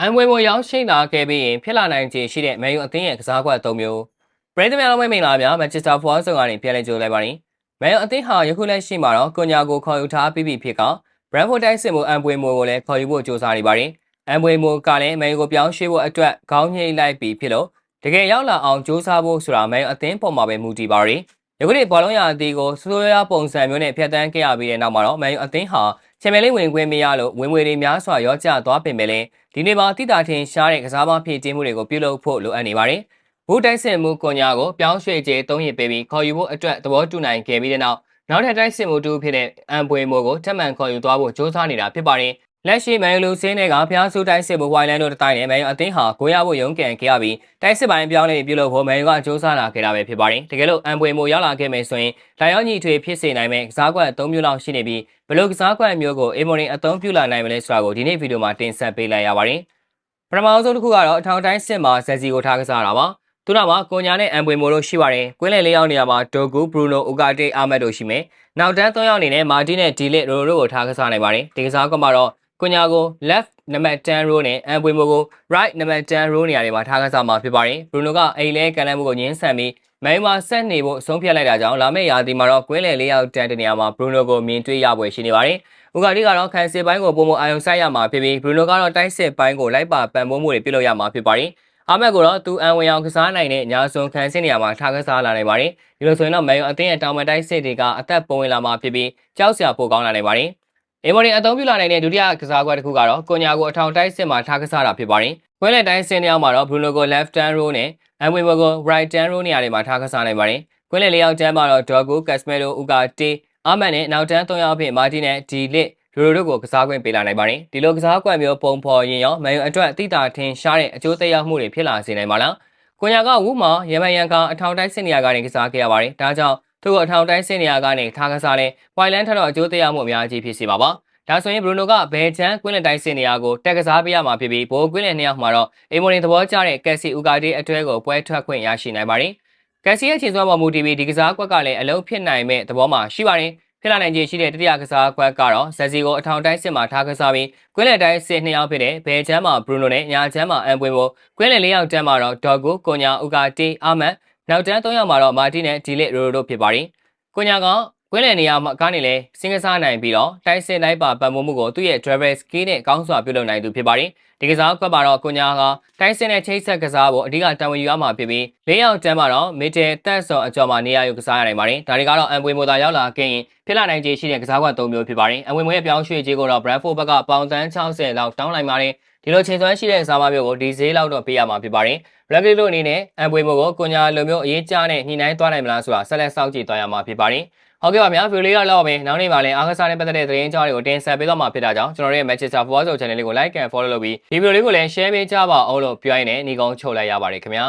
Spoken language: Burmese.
အမ်ဝေမိုရောက်ရှိလာခဲ့ပြီးရင်ဖြစ်လာနိုင်ခြေရှိတဲ့မန်ယူအသင်းရဲ့ကစားကွက်၃မျိုးပရိသတ်များလုံးမင်္ဂလာပါမန်ချက်စတာဖွာဆုံကနေပြန်လည်ကြိုလိုက်ပါရင်မန်ယူအသင်းဟာယခုလက်ရှိမှာတော့ကွန်ညာကိုခေါ်ယူထားပြီးပြီဖြစ်ကဘရန်ဖို့တိုက်စစ်မှုအမ်ဝေမိုကိုလည်းခေါ်ယူဖို့ကြိုးစားနေပါတယ်အမ်ဝေမိုကလည်းမန်ယူကိုပြောင်းရွှေ့ဖို့အတွက်ခေါင်းညှိလိုက်ပြီးဖြစ်လို့တကယ်ရောက်လာအောင်ကြိုးစားဖို့ဆိုတာမန်ယူအသင်းပေါ်မှာပဲမူတည်ပါရယ်ယခုနေ့ဘောလုံးရအသီးကိုဆိုးရွားပုံစံမျိုးနဲ့ဖျက်ဆီးခဲ့ရပြီးတဲ့နောက်မှာတော့မန်ယူအသင်းဟာ ချန်ပီယံလိဝင်ခွင့်မရလို့ဝင်ငွေတွေများစွာရောကျသွားပင်ပဲလေဒီနေ့မှာတိတာထင်ရှားတဲ့ကစားမဖြည့်တင်းမှုတွေကိုပြုလုပ်ဖို့လိုအပ်နေပါတယ်။ဘူတိုက်စစ်မှုကွန်ညာကိုပြောင်းရွှေ့ကျေသုံးရပေးပြီးခေါ်ယူဖို့အတွက်သဘောတူနိုင်ခဲ့ပြီးတဲ့နောက်နောက်ထပ်တိုက်စစ်မှုတူဖြစ်တဲ့အမ်ပွေမိုကိုထပ်မံခေါ်ယူသွားဖို့ကြိုးစားနေတာဖြစ်ပါတယ်။ လက်ရှိမန်ယူလူစင်းတွေကဖျားဆူတိုက်စစ်မှုဝိုင်လန်တို့တိုင်းနဲ့မန်ယူအသင်းဟာကိုရဖို့ရုန်းကန်ခဲ့ရပြီးတိုက်စစ်ပိုင်းပြောင်းလဲပြုလုပ်ဖို့မန်ယူကကြိုးစားလာခဲ့တာပဲဖြစ်ပါတယ်။တကယ်လို့အမ်ပွေမိုရောက်လာခဲ့မယ်ဆိုရင်လာရောက်ညီထွေဖြစ်စေနိုင်မဲ့ကစားကွက်၃မျိုးလောက်ရှိနေပြီးဘလို့ကစားကွက်မျိုးကိုအေမိုရင်အသုံးပြုလာနိုင်မလဲဆိုတာကိုဒီနေ့ဗီဒီယိုမှာတင်ဆက်ပေးလိုက်ရပါတယ်။ပထမဆုံးတစ်ခုကတော့အထောင်တိုင်းစစ်မှာဇက်စီကိုထားကစားတာပါသူနောက်မှာကိုညာနဲ့အမ်ပွေမိုတို့ရှိပါတယ်ကွင်းလယ်လေးယောက်နေရာမှာဒိုဂူဘရူနိုအိုကာတေအာမက်တို့ရှိမယ်နောက်တန်း၃ယောက်အနေနဲ့မာတီနဲ့ဒီလစ်ရိုရိုကိုထားကစားနိုင်ပါတယ်ဒီကစားကွက်မှာတော့ ကိုညာကို left နံပါတ်10 row နဲ့အမ်ပွေမိုကို right နံပါတ်10 row နေရာတွေမှာထားကစားမှာဖြစ်ပါတယ်ဘရူနိုကအိမ်လဲကန်လန်းမှုကိုညှင်းဆန်ပြီးမိုင်းမှာဆက်နေဖို့ဆုံးဖြတ်လိုက်တာကြောင့်လာမယ့်ရာသီမှာတော့ကွင်းလယ်လေးယောက်တန်းတနေရာမှာဘရူနိုကိုမြင်တွေ့ရပွဲရှိနေပါတယ်။ဥကာလီကတော့ခံစစ်ပိုင်းကိုပုံမအာယုံဆိုင်ရမှာဖြစ်ပြီးဘရူနိုကတော့တိုက်စစ်ပိုင်းကိုလိုက်ပါပံ့ပိုးမှုတွေပြုလုပ်ရမှာဖြစ်ပါတယ်။အာမက်ကိုတော့သူအန်ဝင်အောင်ကစားနိုင်တဲ့ညာစွန်ခံစစ်နေရာမှာထားကစားလာနိုင်ပါတယ်။ဒီလိုဆိုရင်တော့မဲယုံအသင်းရဲ့တောင်ပန်တိုက်စစ်တွေကအသက်ပုံဝင်လာမှာဖြစ်ပြီးကြောက်စရာပိုကောင်းလာနိုင်ပါတယ်။ အီမော်ရီအသုံးပြုလာနိုင်တဲ့ဒုတိယကစားကွက်တစ်ခုကတော့ကွန်ညာကိုအထောင်တိုက်စစ်မှာထားကစားတာဖြစ်ပါတယ်။ခွဲလက်တိုင်းစင်နေအောင်မှာတော့ဘရူနိုကို left hand row နဲ့အန်ဝေဘောကို right hand row နေရာတွေမှာထားကစားနိုင်ပါတယ်။ခွဲလက်လေးယောက်တန်းမှာတော့ဒေါ်ကိုကက်စမဲလိုဥကာတေအာမန်နဲ့နောက်တန်း၃ယောက်အဖြစ်မာတီနဲ့ဒီလစ်လူတို့တို့ကိုကစားခွင့်ပေးလာနိုင်ပါတယ်ဒီလိုကစားကွက်မျိုးပုံဖော်ရင်ရောမန်ယူအတွက်အတိတာထင်ရှားတဲ့အကျိုးသက်ရောက်မှုတွေဖြစ်လာစေနိုင်ပါလားကွန်ညာကဝူမှာရမန်ရန်ကအထောင်တိုင်းစစ်နေရာကနေကစားခဲ့ရပါတယ်ဒါကြောင့်သူ့ကိုအထောင်တိုင်းစစ်နေရာကနေထားကစားလဲပွိုင်လန်ထက်တော့အကျိုးသက်ရောက်မှုအများကြီးဖြစ်စေပါပါ ဒါဆိုရင်ဘရူနိုကဘယ်ချန်ကွင်းလက်တိုင်းစင်နေရာကိုတက်ကစားပေးရမှာဖြစ်ပြီးဘိုးကွင်းလက်နှစ်ယောက်မှာတော့အေမိုရင်သဘောကျတဲ့ကက်စီဥကာတီအတွဲကိုပွဲထွက်ခွင့်ရရှိနိုင်ပါတယ်။ကက်စီရဲ့ခြေစွမ်းပေါ်မူတည်ပြီးဒီကစားကွက်ကလည်းအလုံးဖြစ်နိုင်မဲ့သဘောမှာရှိပါတယ်။ဖြစ်လာနိုင်ခြေရှိတဲ့တတိယကစားကွက်ကတော့ဇက်စီကိုအထောင်တိုင်းစစ်မှာထားကစားပြီးကွင်းလယ်တိုင်းစစ်နှစ်ယောက်ဖြစ်တဲ့ဘယ်ချမ်းမှာဘရူနိုနဲ့ညာချမ်းမှာအန်ပွေမိုကွင်းလယ်လေးယောက်တန်းမှာတော့ဒေါ်ဂိုကိုညာဥကာတီအာမတ်နောက်တန်း၃ယောက်မှာတော့မာတီနဲ့ဒီလစ်ရိုရိုတို့ဖြစ်ပါတယ်။ကိုညာက ကွင်းလယ်နေရာမှာကားနေလဲစင်ကစားနိုင်ပြီးတော့တိုက်စစ်လိုက်ပါပတ်မှုမှုကိုသူ့ရဲ့ driver skill နဲ့ကောင်းစွာပြုလုပ်နိုင်သူဖြစ်ပါတယ်။ဒီကစားကွက်မှာတော့ကိုညာကတိုက်စစ်နဲ့ချိတ်ဆက်ကစားဖို့အဓိကတာဝန်ယူရမှာဖြစ်ပြီးလေးယောက်တန်းမှာတော့မီတယ်တက်ဆော်အကျော်မှာနေရာယူကစားရနိုင်ပါတယ်။ဒါတွေကတော့အန်ပွေမိုတာရောက်လာခဲ့ရင်ဖြစ်လာနိုင်ခြေရှိတဲ့ကစားကွက်၃မျိုးဖြစ်ပါတယ်။အန်ပွေမိုရဲ့ပြောင်းရွှေ့ခြင်းကိုတော့ Bradford ဘက်ကပေါင်တန်း60လောက်တောင်းလိုက်ပါတယ်။ဒီလိုချိန်စွမ်းရှိတဲ့စားမမျိုးကိုဒီဈေးလောက်တော့ပေးရမှာဖြစ်ပါတယ်။ Black တို့အနေနဲ့အန်ပွေမိုကိုကိုညာလိုမျိုးအရေးကြီးတဲ့ညှိနှိုင်းသွားနိုင်မလားဆိုတာဆက်လက်စောင့်ကြည့်သွားရမှာဖြစ်ပါတယ်။ ဟုတ်ကဲ့ပါဗျာဗီဒီယိုလေးတော့လောက်ပါမယ်နောက်နေ့မှာလည်းအားကစားနဲ့ပတ်သက်တဲ့သတင်းကြောင်းတွေကိုတင်ဆက်ပေးသွားမှာဖြစ်တာကြောင့်ကျွန်တော်တို့ရဲ့ Manchester Football Show Channel လေးကို Like and Follow လုပ်ပြီးဒီဗီဒီယိုလေးကိုလည်း Share ပေးကြပါအောင်လို့ပြောရင်းနဲ့ညီကုန်းချုပ်လိုက်ရပါတယ်ခင်ဗျာ